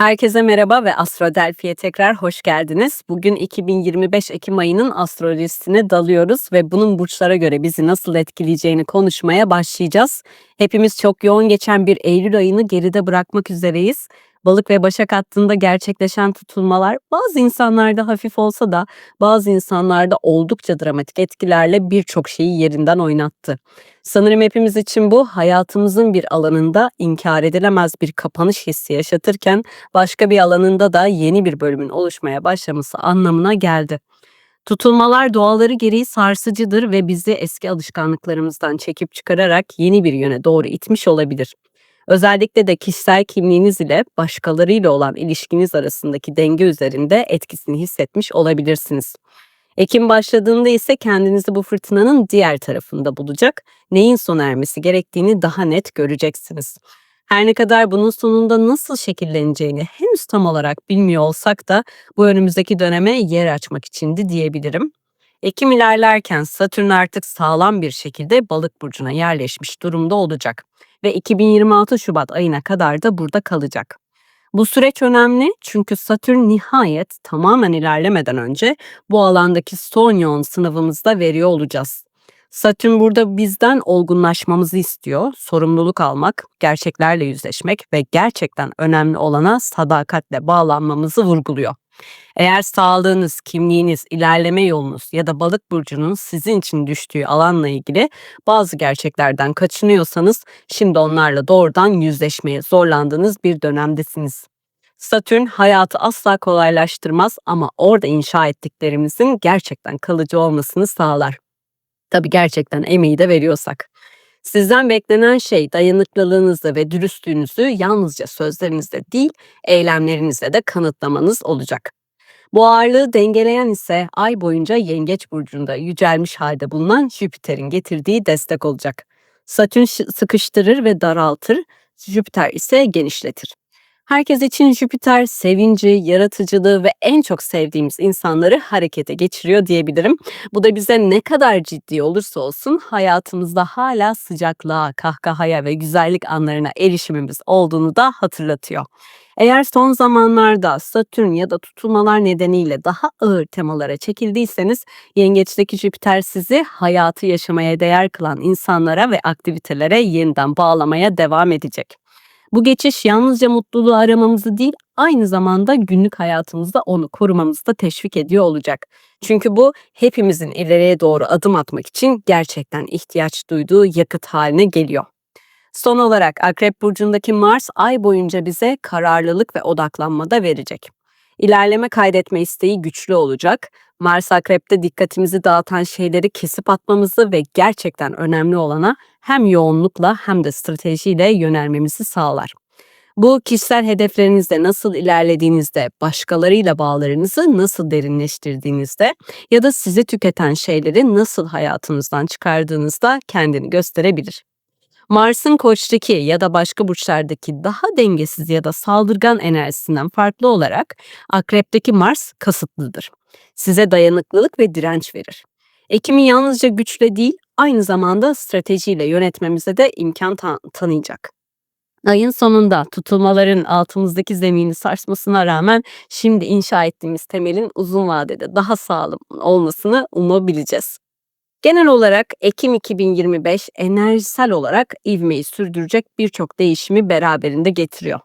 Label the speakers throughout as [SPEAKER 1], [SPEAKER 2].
[SPEAKER 1] Herkese merhaba ve Astrodelphi'ye tekrar hoş geldiniz. Bugün 2025 Ekim ayının astrolojisine dalıyoruz ve bunun burçlara göre bizi nasıl etkileyeceğini konuşmaya başlayacağız. Hepimiz çok yoğun geçen bir Eylül ayını geride bırakmak üzereyiz. Balık ve Başak hattında gerçekleşen tutulmalar bazı insanlarda hafif olsa da bazı insanlarda oldukça dramatik etkilerle birçok şeyi yerinden oynattı. Sanırım hepimiz için bu hayatımızın bir alanında inkar edilemez bir kapanış hissi yaşatırken başka bir alanında da yeni bir bölümün oluşmaya başlaması anlamına geldi. Tutulmalar doğaları gereği sarsıcıdır ve bizi eski alışkanlıklarımızdan çekip çıkararak yeni bir yöne doğru itmiş olabilir. Özellikle de kişisel kimliğiniz ile başkalarıyla olan ilişkiniz arasındaki denge üzerinde etkisini hissetmiş olabilirsiniz. Ekim başladığında ise kendinizi bu fırtınanın diğer tarafında bulacak, neyin sona ermesi gerektiğini daha net göreceksiniz. Her ne kadar bunun sonunda nasıl şekilleneceğini henüz tam olarak bilmiyor olsak da bu önümüzdeki döneme yer açmak içindi diyebilirim. Ekim ilerlerken Satürn artık sağlam bir şekilde balık burcuna yerleşmiş durumda olacak ve 2026 Şubat ayına kadar da burada kalacak. Bu süreç önemli çünkü Satürn nihayet tamamen ilerlemeden önce bu alandaki son yoğun sınavımızda veriyor olacağız. Satürn burada bizden olgunlaşmamızı istiyor, sorumluluk almak, gerçeklerle yüzleşmek ve gerçekten önemli olana sadakatle bağlanmamızı vurguluyor. Eğer sağlığınız, kimliğiniz, ilerleme yolunuz ya da balık burcunun sizin için düştüğü alanla ilgili bazı gerçeklerden kaçınıyorsanız şimdi onlarla doğrudan yüzleşmeye zorlandığınız bir dönemdesiniz. Satürn hayatı asla kolaylaştırmaz ama orada inşa ettiklerimizin gerçekten kalıcı olmasını sağlar. Tabii gerçekten emeği de veriyorsak. Sizden beklenen şey dayanıklılığınızı ve dürüstlüğünüzü yalnızca sözlerinizle değil, eylemlerinizle de kanıtlamanız olacak. Bu ağırlığı dengeleyen ise ay boyunca Yengeç burcunda yücelmiş halde bulunan Jüpiter'in getirdiği destek olacak. Satürn sıkıştırır ve daraltır, Jüpiter ise genişletir. Herkes için Jüpiter sevinci, yaratıcılığı ve en çok sevdiğimiz insanları harekete geçiriyor diyebilirim. Bu da bize ne kadar ciddi olursa olsun hayatımızda hala sıcaklığa, kahkahaya ve güzellik anlarına erişimimiz olduğunu da hatırlatıyor. Eğer son zamanlarda Satürn ya da tutulmalar nedeniyle daha ağır temalara çekildiyseniz yengeçteki Jüpiter sizi hayatı yaşamaya değer kılan insanlara ve aktivitelere yeniden bağlamaya devam edecek. Bu geçiş yalnızca mutluluğu aramamızı değil, aynı zamanda günlük hayatımızda onu korumamızı da teşvik ediyor olacak. Çünkü bu hepimizin ileriye doğru adım atmak için gerçekten ihtiyaç duyduğu yakıt haline geliyor. Son olarak Akrep burcundaki Mars ay boyunca bize kararlılık ve odaklanmada verecek. İlerleme kaydetme isteği güçlü olacak. Mars Akrep'te dikkatimizi dağıtan şeyleri kesip atmamızı ve gerçekten önemli olana hem yoğunlukla hem de stratejiyle yönelmemizi sağlar. Bu kişisel hedeflerinizde nasıl ilerlediğinizde, başkalarıyla bağlarınızı nasıl derinleştirdiğinizde ya da sizi tüketen şeyleri nasıl hayatınızdan çıkardığınızda kendini gösterebilir. Mars'ın koçtaki ya da başka burçlardaki daha dengesiz ya da saldırgan enerjisinden farklı olarak akrepteki Mars kasıtlıdır. Size dayanıklılık ve direnç verir. Ekim'i yalnızca güçle değil aynı zamanda stratejiyle yönetmemize de imkan tan tanıyacak. Ayın sonunda tutulmaların altımızdaki zemini sarsmasına rağmen şimdi inşa ettiğimiz temelin uzun vadede daha sağlam olmasını umabileceğiz. Genel olarak Ekim 2025 enerjisel olarak ivmeyi sürdürecek birçok değişimi beraberinde getiriyor.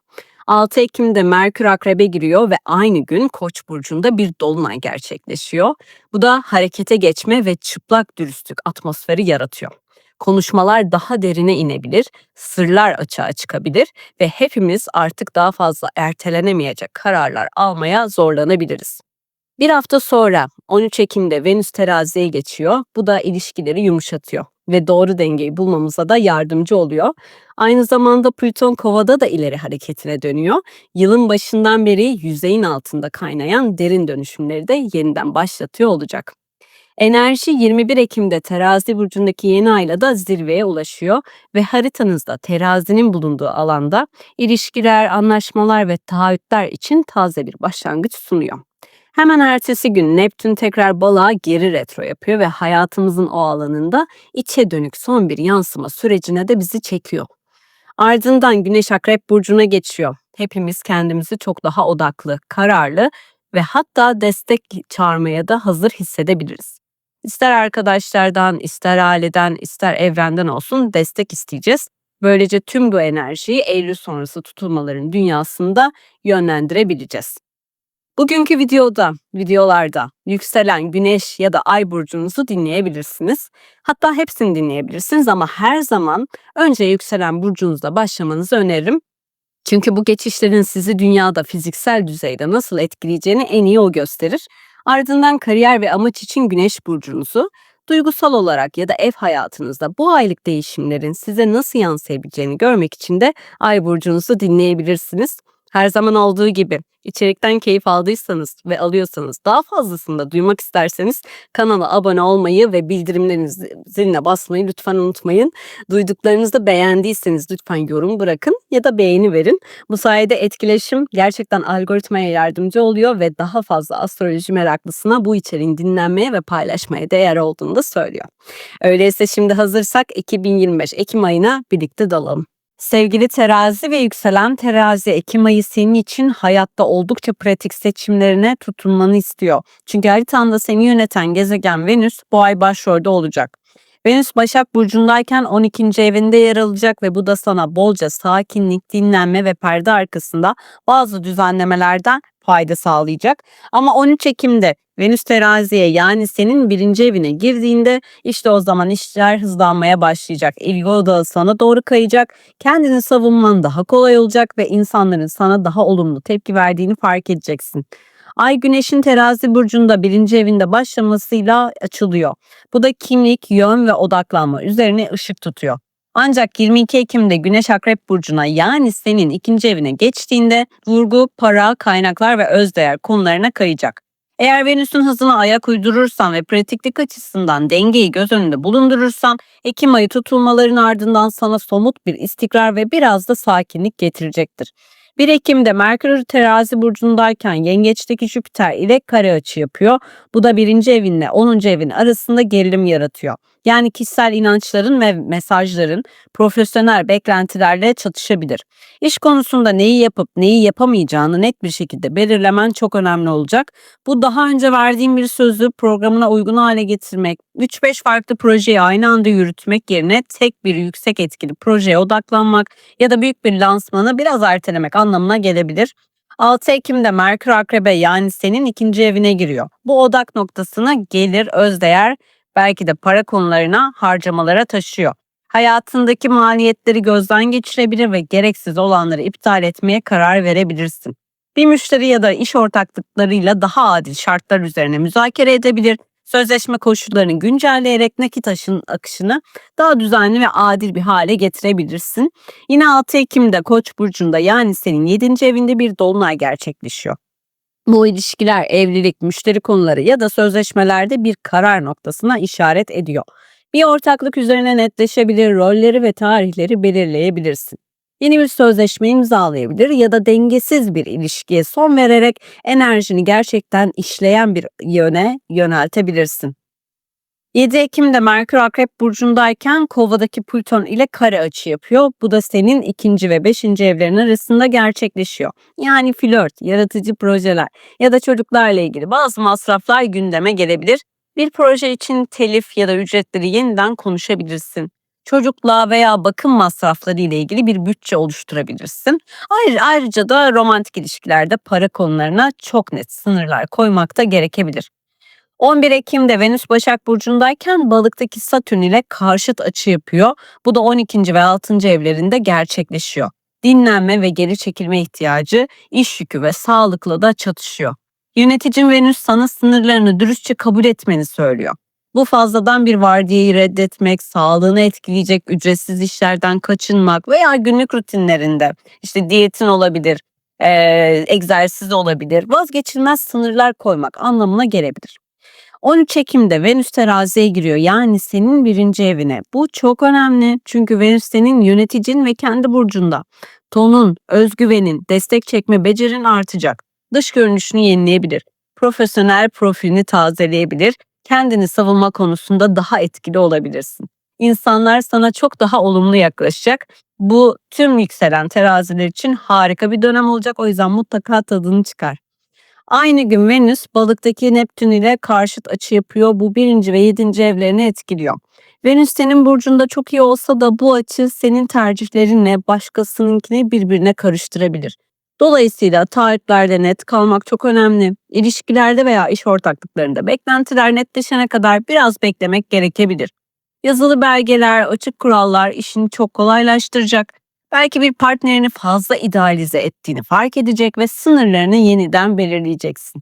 [SPEAKER 1] 6 Ekim'de Merkür Akrep'e giriyor ve aynı gün Koç burcunda bir dolunay gerçekleşiyor. Bu da harekete geçme ve çıplak dürüstlük atmosferi yaratıyor. Konuşmalar daha derine inebilir, sırlar açığa çıkabilir ve hepimiz artık daha fazla ertelenemeyecek kararlar almaya zorlanabiliriz. Bir hafta sonra 13 Ekim'de Venüs teraziye geçiyor. Bu da ilişkileri yumuşatıyor ve doğru dengeyi bulmamıza da yardımcı oluyor. Aynı zamanda Plüton kovada da ileri hareketine dönüyor. Yılın başından beri yüzeyin altında kaynayan derin dönüşümleri de yeniden başlatıyor olacak. Enerji 21 Ekim'de terazi burcundaki yeni ayla da zirveye ulaşıyor ve haritanızda terazinin bulunduğu alanda ilişkiler, anlaşmalar ve taahhütler için taze bir başlangıç sunuyor. Hemen ertesi gün Neptün tekrar balığa geri retro yapıyor ve hayatımızın o alanında içe dönük son bir yansıma sürecine de bizi çekiyor. Ardından Güneş Akrep Burcu'na geçiyor. hepimiz kendimizi çok daha odaklı, kararlı ve hatta destek çağırmaya da hazır hissedebiliriz. İster arkadaşlardan, ister aileden, ister evrenden olsun destek isteyeceğiz. Böylece tüm bu enerjiyi Eylül sonrası tutulmaların dünyasında yönlendirebileceğiz. Bugünkü videoda, videolarda yükselen güneş ya da ay burcunuzu dinleyebilirsiniz. Hatta hepsini dinleyebilirsiniz ama her zaman önce yükselen burcunuzla başlamanızı öneririm. Çünkü bu geçişlerin sizi dünyada fiziksel düzeyde nasıl etkileyeceğini en iyi o gösterir. Ardından kariyer ve amaç için güneş burcunuzu, duygusal olarak ya da ev hayatınızda bu aylık değişimlerin size nasıl yansıyabileceğini görmek için de ay burcunuzu dinleyebilirsiniz. Her zaman olduğu gibi içerikten keyif aldıysanız ve alıyorsanız daha fazlasını da duymak isterseniz kanala abone olmayı ve bildirimlerinizi ziline basmayı lütfen unutmayın. Duyduklarınızı beğendiyseniz lütfen yorum bırakın ya da beğeni verin. Bu sayede etkileşim gerçekten algoritmaya yardımcı oluyor ve daha fazla astroloji meraklısına bu içeriğin dinlenmeye ve paylaşmaya değer olduğunu da söylüyor. Öyleyse şimdi hazırsak 2025 Ekim ayına birlikte dalalım. Sevgili terazi ve yükselen terazi Ekim ayı senin için hayatta oldukça pratik seçimlerine tutunmanı istiyor. Çünkü haritanda seni yöneten gezegen Venüs bu ay başrolde olacak. Venüs Başak Burcu'ndayken 12. evinde yer alacak ve bu da sana bolca sakinlik, dinlenme ve perde arkasında bazı düzenlemelerden fayda sağlayacak. Ama 13 Ekim'de Venüs teraziye yani senin birinci evine girdiğinde işte o zaman işler hızlanmaya başlayacak. İlgi odağı sana doğru kayacak. Kendini savunman daha kolay olacak ve insanların sana daha olumlu tepki verdiğini fark edeceksin. Ay Güneş'in terazi burcunda birinci evinde başlamasıyla açılıyor. Bu da kimlik, yön ve odaklanma üzerine ışık tutuyor. Ancak 22 Ekim'de Güneş Akrep Burcu'na yani senin ikinci evine geçtiğinde vurgu, para, kaynaklar ve özdeğer konularına kayacak. Eğer Venüs'ün hızına ayak uydurursan ve pratiklik açısından dengeyi göz önünde bulundurursan Ekim ayı tutulmaların ardından sana somut bir istikrar ve biraz da sakinlik getirecektir. 1 Ekim'de Merkür terazi burcundayken yengeçteki Jüpiter ile kare açı yapıyor. Bu da birinci evinle 10. evin arasında gerilim yaratıyor. Yani kişisel inançların ve mesajların profesyonel beklentilerle çatışabilir. İş konusunda neyi yapıp neyi yapamayacağını net bir şekilde belirlemen çok önemli olacak. Bu daha önce verdiğim bir sözü programına uygun hale getirmek, 3-5 farklı projeyi aynı anda yürütmek yerine tek bir yüksek etkili projeye odaklanmak ya da büyük bir lansmanı biraz ertelemek anlamına gelebilir. 6 Ekim'de Merkür Akrebe yani senin ikinci evine giriyor. Bu odak noktasını gelir, özdeğer, belki de para konularına harcamalara taşıyor. Hayatındaki maliyetleri gözden geçirebilir ve gereksiz olanları iptal etmeye karar verebilirsin. Bir müşteri ya da iş ortaklıklarıyla daha adil şartlar üzerine müzakere edebilir sözleşme koşullarını güncelleyerek nakit aşın akışını daha düzenli ve adil bir hale getirebilirsin. Yine 6 Ekim'de Koç burcunda yani senin 7. evinde bir dolunay gerçekleşiyor. Bu ilişkiler, evlilik, müşteri konuları ya da sözleşmelerde bir karar noktasına işaret ediyor. Bir ortaklık üzerine netleşebilir, rolleri ve tarihleri belirleyebilirsin. Yeni bir sözleşme imzalayabilir ya da dengesiz bir ilişkiye son vererek enerjini gerçekten işleyen bir yöne yöneltebilirsin. 7 Ekim'de Merkür Akrep Burcu'ndayken Kova'daki Plüton ile kare açı yapıyor. Bu da senin ikinci ve beşinci evlerin arasında gerçekleşiyor. Yani flört, yaratıcı projeler ya da çocuklarla ilgili bazı masraflar gündeme gelebilir. Bir proje için telif ya da ücretleri yeniden konuşabilirsin çocukla veya bakım masrafları ile ilgili bir bütçe oluşturabilirsin. Ayrıca, ayrıca da romantik ilişkilerde para konularına çok net sınırlar koymak da gerekebilir. 11 Ekim'de Venüs Başak Burcu'ndayken balıktaki Satürn ile karşıt açı yapıyor. Bu da 12. ve 6. evlerinde gerçekleşiyor. Dinlenme ve geri çekilme ihtiyacı, iş yükü ve sağlıkla da çatışıyor. Yöneticin Venüs sana sınırlarını dürüstçe kabul etmeni söylüyor. Bu fazladan bir vardiyayı reddetmek, sağlığını etkileyecek ücretsiz işlerden kaçınmak veya günlük rutinlerinde işte diyetin olabilir, e, egzersiz olabilir, vazgeçilmez sınırlar koymak anlamına gelebilir. 13 Ekim'de Venüs teraziye giriyor yani senin birinci evine. Bu çok önemli çünkü Venüs senin yöneticin ve kendi burcunda. Tonun, özgüvenin, destek çekme becerin artacak. Dış görünüşünü yenileyebilir. Profesyonel profilini tazeleyebilir kendini savunma konusunda daha etkili olabilirsin. İnsanlar sana çok daha olumlu yaklaşacak. Bu tüm yükselen teraziler için harika bir dönem olacak. O yüzden mutlaka tadını çıkar. Aynı gün Venüs balıktaki Neptün ile karşıt açı yapıyor. Bu birinci ve yedinci evlerini etkiliyor. Venüs senin burcunda çok iyi olsa da bu açı senin tercihlerinle başkasınınkini birbirine karıştırabilir. Dolayısıyla taahhütlerde net kalmak çok önemli. İlişkilerde veya iş ortaklıklarında beklentiler netleşene kadar biraz beklemek gerekebilir. Yazılı belgeler, açık kurallar işini çok kolaylaştıracak. Belki bir partnerini fazla idealize ettiğini fark edecek ve sınırlarını yeniden belirleyeceksin.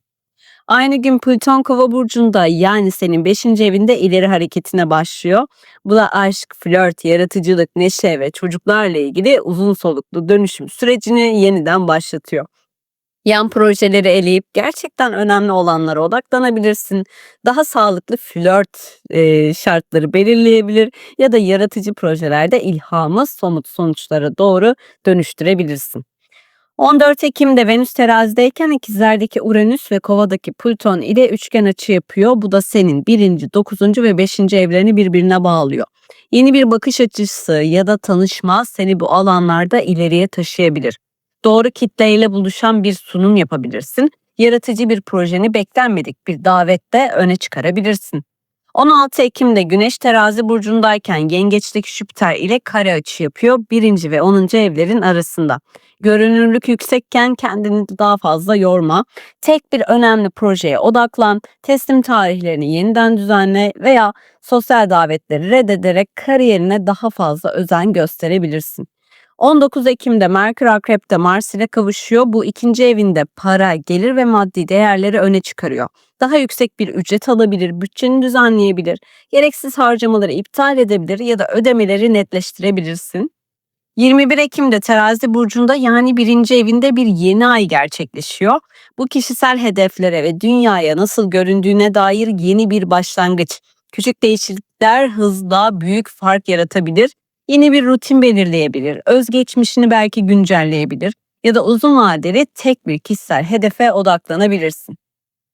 [SPEAKER 1] Aynı gün Plüton Kova burcunda yani senin 5. evinde ileri hareketine başlıyor. Bu da aşk, flört, yaratıcılık, neşe ve çocuklarla ilgili uzun soluklu dönüşüm sürecini yeniden başlatıyor. Yan projeleri eleyip gerçekten önemli olanlara odaklanabilirsin. Daha sağlıklı flört e, şartları belirleyebilir ya da yaratıcı projelerde ilhamı somut sonuçlara doğru dönüştürebilirsin. 14 Ekim'de Venüs terazideyken ikizlerdeki Uranüs ve kovadaki Plüton ile üçgen açı yapıyor. Bu da senin birinci, dokuzuncu ve beşinci evlerini birbirine bağlıyor. Yeni bir bakış açısı ya da tanışma seni bu alanlarda ileriye taşıyabilir. Doğru kitleyle buluşan bir sunum yapabilirsin. Yaratıcı bir projeni beklenmedik bir davette öne çıkarabilirsin. 16 Ekim'de Güneş terazi burcundayken yengeçteki Jüpiter ile kare açı yapıyor. Birinci ve 10. evlerin arasında. Görünürlük yüksekken kendini daha fazla yorma. Tek bir önemli projeye odaklan. Teslim tarihlerini yeniden düzenle veya sosyal davetleri reddederek kariyerine daha fazla özen gösterebilirsin. 19 Ekim'de Merkür Akrep'te Mars ile kavuşuyor. Bu ikinci evinde para, gelir ve maddi değerleri öne çıkarıyor. Daha yüksek bir ücret alabilir, bütçeni düzenleyebilir, gereksiz harcamaları iptal edebilir ya da ödemeleri netleştirebilirsin. 21 Ekim'de Terazi burcunda yani birinci evinde bir yeni ay gerçekleşiyor. Bu kişisel hedeflere ve dünyaya nasıl göründüğüne dair yeni bir başlangıç. Küçük değişiklikler hızla büyük fark yaratabilir Yeni bir rutin belirleyebilir, özgeçmişini belki güncelleyebilir ya da uzun vadeli tek bir kişisel hedefe odaklanabilirsin.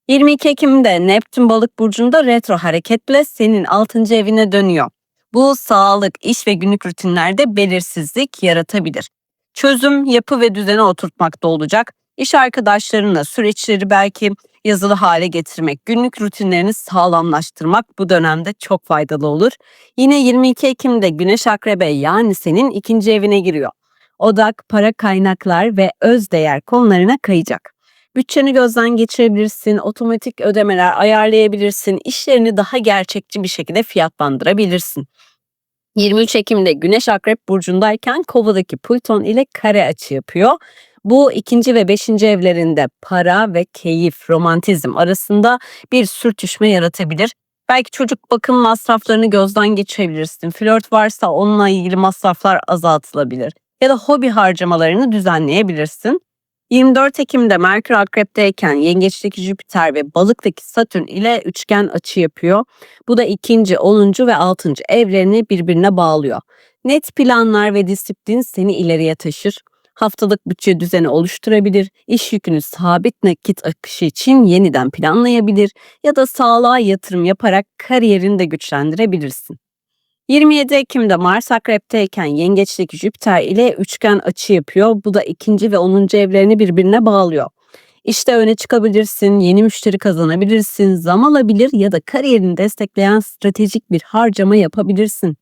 [SPEAKER 1] 22 Ekim'de Neptün balık burcunda retro hareketle senin 6. evine dönüyor. Bu sağlık, iş ve günlük rutinlerde belirsizlik yaratabilir. Çözüm, yapı ve düzene oturtmakta olacak. İş arkadaşlarınla süreçleri belki yazılı hale getirmek, günlük rutinlerini sağlamlaştırmak bu dönemde çok faydalı olur. Yine 22 Ekim'de Güneş Akrebe yani senin ikinci evine giriyor. Odak, para kaynaklar ve öz değer konularına kayacak. Bütçeni gözden geçirebilirsin, otomatik ödemeler ayarlayabilirsin, işlerini daha gerçekçi bir şekilde fiyatlandırabilirsin. 23 Ekim'de Güneş Akrep burcundayken Kova'daki Plüton ile kare açı yapıyor. Bu ikinci ve beşinci evlerinde para ve keyif, romantizm arasında bir sürtüşme yaratabilir. Belki çocuk bakım masraflarını gözden geçirebilirsin. Flört varsa onunla ilgili masraflar azaltılabilir. Ya da hobi harcamalarını düzenleyebilirsin. 24 Ekim'de Merkür Akrep'teyken Yengeç'teki Jüpiter ve Balık'taki Satürn ile üçgen açı yapıyor. Bu da ikinci, onuncu ve altıncı evlerini birbirine bağlıyor. Net planlar ve disiplin seni ileriye taşır haftalık bütçe düzeni oluşturabilir, iş yükünü sabit nakit akışı için yeniden planlayabilir ya da sağlığa yatırım yaparak kariyerini de güçlendirebilirsin. 27 Ekim'de Mars Akrep'teyken Yengeç'teki Jüpiter ile üçgen açı yapıyor. Bu da ikinci ve 10. evlerini birbirine bağlıyor. İşte öne çıkabilirsin, yeni müşteri kazanabilirsin, zam alabilir ya da kariyerini destekleyen stratejik bir harcama yapabilirsin.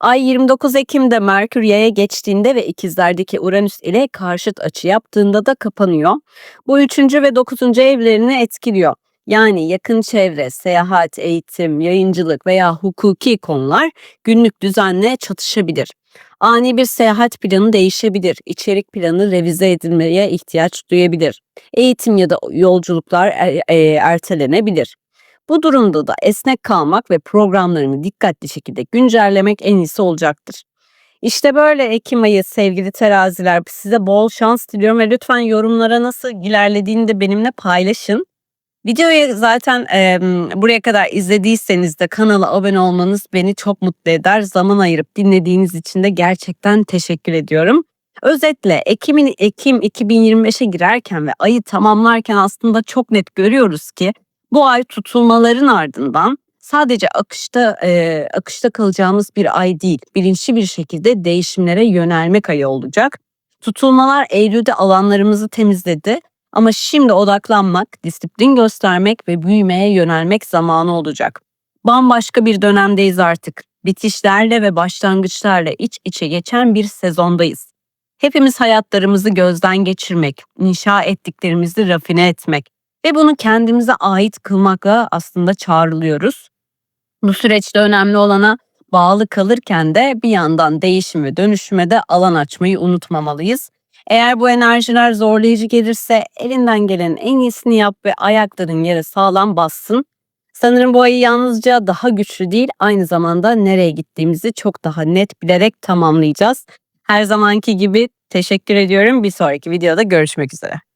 [SPEAKER 1] Ay 29 Ekim'de Merkür yaya geçtiğinde ve ikizlerdeki Uranüs ile karşıt açı yaptığında da kapanıyor. Bu üçüncü ve dokuzuncu evlerini etkiliyor. Yani yakın çevre, seyahat, eğitim, yayıncılık veya hukuki konular günlük düzenle çatışabilir. Ani bir seyahat planı değişebilir, içerik planı revize edilmeye ihtiyaç duyabilir. Eğitim ya da yolculuklar er, e, ertelenebilir. Bu durumda da esnek kalmak ve programlarını dikkatli şekilde güncellemek en iyisi olacaktır. İşte böyle Ekim ayı sevgili teraziler size bol şans diliyorum ve lütfen yorumlara nasıl ilerlediğini de benimle paylaşın. Videoyu zaten e, buraya kadar izlediyseniz de kanala abone olmanız beni çok mutlu eder. Zaman ayırıp dinlediğiniz için de gerçekten teşekkür ediyorum. Özetle Ekim'in Ekim 2025'e girerken ve ayı tamamlarken aslında çok net görüyoruz ki bu ay tutulmaların ardından sadece akışta e, akışta kalacağımız bir ay değil, bilinçli bir şekilde değişimlere yönelmek ayı olacak. Tutulmalar Eylül'de alanlarımızı temizledi ama şimdi odaklanmak, disiplin göstermek ve büyümeye yönelmek zamanı olacak. Bambaşka bir dönemdeyiz artık. Bitişlerle ve başlangıçlarla iç içe geçen bir sezondayız. Hepimiz hayatlarımızı gözden geçirmek, inşa ettiklerimizi rafine etmek ve bunu kendimize ait kılmakla aslında çağrılıyoruz. Bu süreçte önemli olana bağlı kalırken de bir yandan değişim ve dönüşüme de alan açmayı unutmamalıyız. Eğer bu enerjiler zorlayıcı gelirse elinden gelenin en iyisini yap ve ayakların yere sağlam bassın. Sanırım bu ayı yalnızca daha güçlü değil, aynı zamanda nereye gittiğimizi çok daha net bilerek tamamlayacağız. Her zamanki gibi teşekkür ediyorum. Bir sonraki videoda görüşmek üzere.